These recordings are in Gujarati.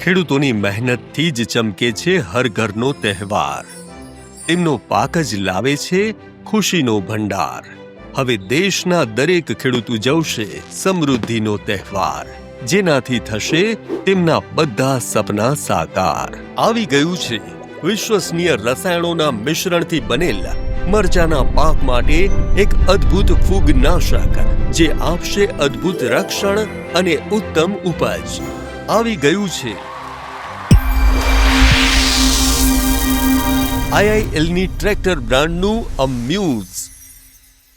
ખેડૂતોની મહેનતથી જ ચમકે છે હર ઘરનો તહેવાર. તેમનો પાક જ લાવે છે ખુશીનો ભંડાર. હવે દેશના દરેક ખેડૂત ઉજવશે સમૃદ્ધિનો તહેવાર. જેનાથી થશે તેમના બધા સપના સાકાર. આવી ગયું છે વિશ્વસનીય રસાયણોના મિશ્રણથી બનેલ મરચાના પાક માટે એક અદ્ભુત ફૂગનાશક. જે આપશે અદ્ભુત રક્ષણ અને ઉત્તમ ઉપજ. આવી ગયું છે. આઈઆઈએલની ટ્રેક્ટર બ્રાન્ડનું અમ્યુઝ.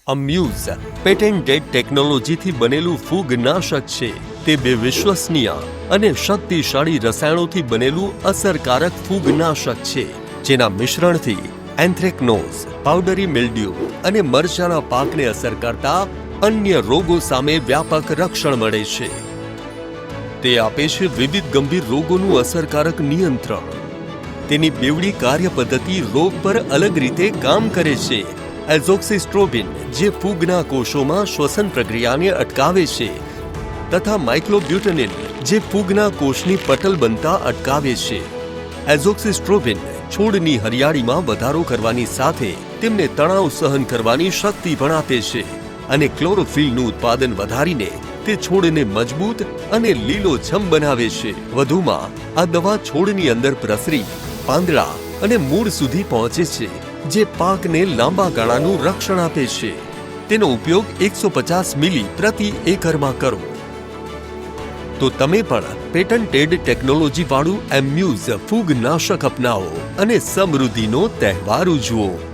અમ્યુઝ પેટેન્ટેડ ટેકનોલોજીથી બનેલું ફૂગનાશક છે. તે બે વિશ્વસનીય અને શક્તિશાળી રસાયણોથી બનેલું અસરકારક ફૂગનાશક છે, જેના મિશ્રણથી એન્થ્રેકનોઝ, પાવડરી મિલ્ડ્યુ અને મરચાના પાકને અસર કરતા અન્ય રોગો સામે વ્યાપક રક્ષણ મળે છે. તે આપે છે વિવિધ ગંભીર રોગોનું અસરકારક નિયંત્રણ. તેની બેવડી કાર્ય પદ્ધતિ રોગ પર અલગ રીતે કામ કરે છે. એઝોક્સિસ્ટ્રોબિન, જે ફૂગના કોષોમાં શ્વસન પ્રક્રિયાને અટકાવે છે, તથા માઇક્લોબ્યુટનિન જે ફૂગના કોષની પટલ બનતા અટકાવે છે. એઝોક્સિસ્ટ્રોબિન, છોડની હરિયાળીમાં વધારો કરવાની સાથે તેમને તણાવ સહન કરવાની શક્તિ પણ આપે છે. અને ક્લોરોફિલનું ઉત્પાદન વધારીને તે છોડને મજબૂત અને લીલોછમ બનાવે છે. વધુમાં, આ દવા છોડની અંદર પ્રસરી, પાંદડા અને મૂળ સુધી પહોંચે છે, જે પાકને લાંબા ગાળાનું રક્ષણ આપે છે. તેનો ઉપયોગ એકસો પચાસ મિલી પ્રતિ એકરમાં કરો. તો તમે પણ પેટન્ટેડ ટેકનોલોજી વાળું એમ્યુઝ ફૂગનાશક અપનાવો અને સમૃદ્ધિનો તહેવાર ઉજવો.